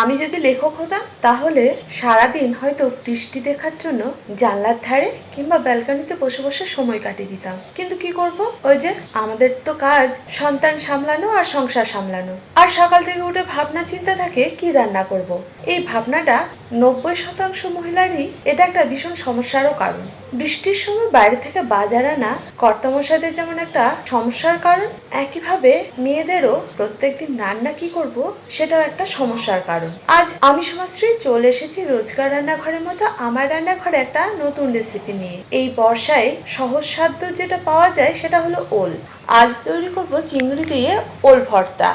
আমি যদি লেখক হতাম, তাহলে সারাদিন হয়তো বৃষ্টি দেখার জন্য জানলার ধারে কিংবা ব্যালকনিতে বসে বসে সময় কাটিয়ে দিতাম। কিন্তু কি করব? ওই যে আমাদের তো কাজ, সন্তান সামলানো আর সংসার সামলানো। আর সকাল থেকে উঠে ভাবনা চিন্তা থাকে, কি রান্না করব। এই ভাবনাটা নব্বই শতাংশ মহিলারই, এটা একটা ভীষণ সমস্যারও কারণ। বৃষ্টির সময় বাইরে থেকে বাজার আনা কর্তামশাইদের যেমন একটা সমস্যার কারণ, একইভাবে মেয়েদেরও প্রত্যেকদিন রান্না কি করব, সেটাও একটা সমস্যার কারণ। আজ আমি সমাজশ্রী চলে এসেছি রোজকার রান্নাঘরের মতো আমার রান্নাঘরে একটা নতুন রেসিপি নিয়ে। এই বর্ষায় সহজ সাধ্য যেটা পাওয়া যায় সেটা হলো ওল। আজ তৈরি করব চিংড়ি দিয়ে ওল ভর্তা।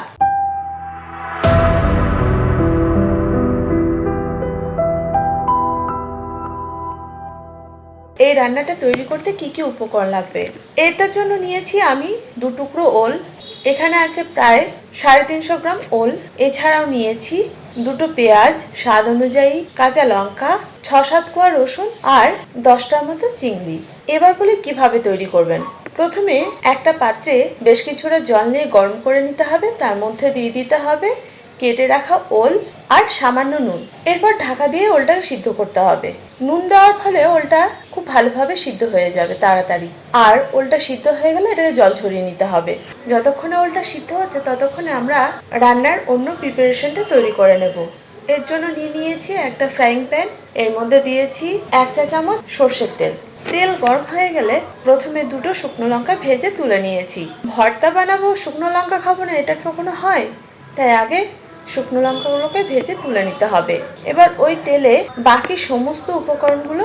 এই রান্নাটা তৈরি করতে কি কি উপকরণ লাগবে? এটার জন্য নিয়েছি আমি দু টুকরো ওল। এখানে আছে প্রায় সাড়ে তিনশো গ্রাম ওল। এছাড়াও নিয়েছি দুটো পেঁয়াজ, স্বাদ অনুযায়ী কাঁচা লঙ্কা, ছ সাত কোয়া রসুন আর দশটার মতো চিংড়ি। এবার বলে কীভাবে তৈরি করবেন। প্রথমে একটা পাত্রে বেশ কিছুটা জল নিয়ে গরম করে নিতে হবে, তার মধ্যে দিয়ে দিতে হবে কেটে রাখা ওল আর সামান্য নুন। এরপর ঢাকা দিয়ে ওলটাকে সিদ্ধ করতে হবে। নুন দেওয়ার ফলে ওলটা খুব ভালোভাবে সিদ্ধ হয়ে যাবে তাড়াতাড়ি। আর ওলটা সিদ্ধ হয়ে গেলে এটাকে জল ছড়িয়ে নিতে হবে। যতক্ষণে ওলটা সিদ্ধ হচ্ছে, ততক্ষণে আমরা রান্নার অন্য প্রিপারেশনটা তৈরি করে নেব। এর জন্য নিয়ে নিয়েছি একটা ফ্রাইং প্যান। এর মধ্যে দিয়েছি এক চা চামচ সর্ষের তেল। তেল গরম হয়ে গেলে প্রথমে দুটো শুকনো লঙ্কা ভেজে তুলে নিয়েছি। ভর্তা বানাবো, শুকনো লঙ্কা খাব না, এটা কখনো হয়? তাই আগে শুকনো লঙ্কাগুলোকে ভেজে তুলে নিতে হবে। এবার ওই তেলে বাকি সমস্ত উপকরণগুলো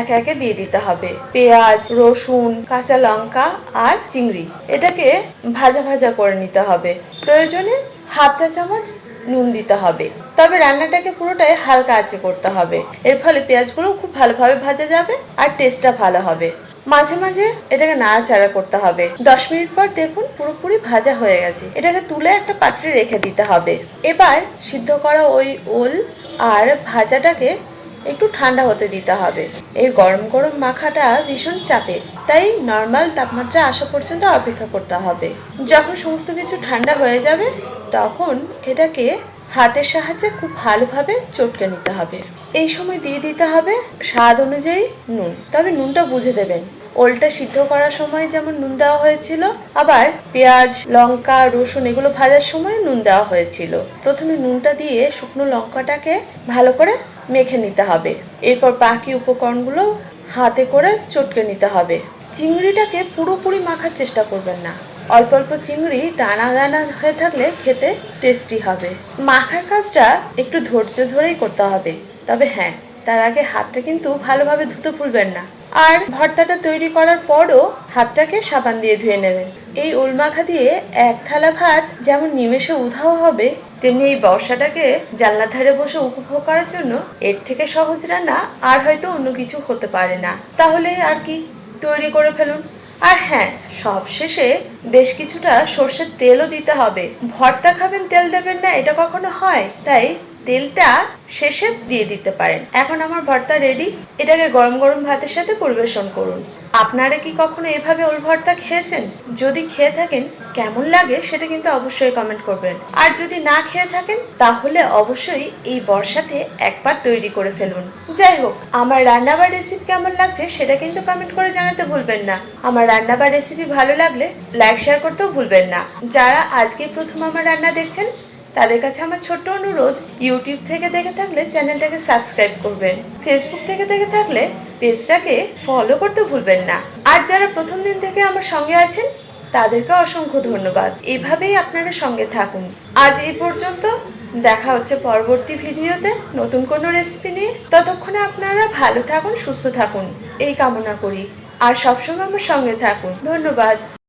একে একে দিয়ে দিতে হবে। পেঁয়াজ, রসুন, কাঁচা লঙ্কা আর চিংড়ি। এটাকে ভাজা ভাজা করে নিতে হবে। প্রয়োজনে হাফ চা চামচ নুন দিতে হবে। তবে রান্নাটাকে পুরোটাই হালকা আঁচে করতে হবে। এর ফলে পেঁয়াজগুলো খুব ভালোভাবে ভাজা যাবে আর টেস্টটা ভালো হবে। মাঝে মাঝে এটাকে নাড়াচাড়া করতে হবে। দশ মিনিট পর দেখুন পুরোপুরি ভাজা হয়ে গেছে। এটাকে তুলে একটা পাত্রে রেখে দিতে হবে। এবার সিদ্ধ করা ওই ওল আর ভাজাটাকে একটু ঠান্ডা হতে দিতে হবে। এই গরম গরম মাখাটা ভীষণ চাপে। তাই নর্মাল তাপমাত্রা আসা পর্যন্ত অপেক্ষা করতে হবে। যখন সমস্ত কিছু ঠান্ডা হয়ে যাবে, তখন এটাকে হাতের সাহায্যে খুব ভালোভাবে চটকে নিতে হবে। এই সময় দিয়ে দিতে হবে স্বাদ অনুযায়ী নুন। তবে নুনটা বুঝে দেবেন। ওলটা সিদ্ধ করার সময় যেমন নুন দেওয়া হয়েছিল, আবার পেঁয়াজ, লঙ্কা, রসুন এগুলো ভাজার সময় নুন দেওয়া হয়েছিল। প্রথমে নুনটা দিয়ে শুকনো লঙ্কাটাকে ভালো করে মেখে নিতে হবে। এরপর বাকি উপকরণগুলো হাতে করে চটকে নিতে হবে। চিংড়িটাকে পুরোপুরি মাখার চেষ্টা করবেন না। অল্প অল্প চিংড়ি দানা দানা হয়ে থাকলে খেতে টেস্টি হবে। মাখার কাজটা একটু ধৈর্য ধরেই করতে হবে। তবে হ্যাঁ তার আগে হাতটা কিন্তু ভালোভাবে ধুতে ভুলবেন না। আর ভর্তাটা তৈরি করার পরও হাতটাকে সাবান দিয়ে ধুয়ে নেবেন। এই ওল মাখা দিয়ে এক থালা ভাত যেমন নিমেষে উধাও হবে, তেমনি এই বর্ষাটাকে জানলার ধারে বসে উপভোগ করার জন্য এর থেকে সহজ রান্না আর হয়তো অন্য কিছু হতে পারে না। তাহলে আর কি তৈরি করে ফেলুন। আর হ্যাঁ সবশেষে বেশ কিছুটা সর্ষের তেলও দিতে হবে। ভর্তা খাবেন, তেল দেবেন না, এটা কখনো হয়? তাই তেলটা শেষে দিয়ে দিতে পারেন। এখন আমার ভর্তা রেডি এটাকে গরম গরম ভাতের সাথে পরিবেশন করুন। আপনারা কি কখনো এভাবে ওল ভর্তা খেয়েছেন? যদি খেয়ে থাকেন, কেমন লাগে সেটা কিন্তু অবশ্যই কমেন্ট করবেন। আর যদি না খেয়ে থাকেন, তাহলে অবশ্যই এই বর্ষাতে একবার তৈরি করে ফেলুন। যাই হোক, আমার রান্না বা রেসিপি কেমন লাগছে সেটা কিন্তু কমেন্ট করে জানাতে ভুলবেন না। আমার রান্না বা রেসিপি ভালো লাগলে লাইক শেয়ার করতেও ভুলবেন না। যারা আজকে প্রথম আমার রান্না দেখছেন, তাদের কাছে আমার ছোট্ট অনুরোধ ইউটিউব থেকে দেখে থাকলে চ্যানেলটাকে সাবস্ক্রাইব করবেন। ফেসবুক থেকে দেখে থাকলে পেজটাকে ফলো করতে ভুলবেন না। আর যারা প্রথম দিন থেকে আমার সঙ্গে আছেন তাদেরকে অসংখ্য ধন্যবাদ। এভাবেই আপনারা সঙ্গে থাকুন। আজ এই পর্যন্ত, দেখা হচ্ছে পরবর্তী ভিডিওতে নতুন কোনো রেসিপি নিয়ে। ততক্ষণে আপনারা ভালো থাকুন, সুস্থ থাকুন। এই কামনা করি। আর সবসময় আমার সঙ্গে থাকুন। ধন্যবাদ।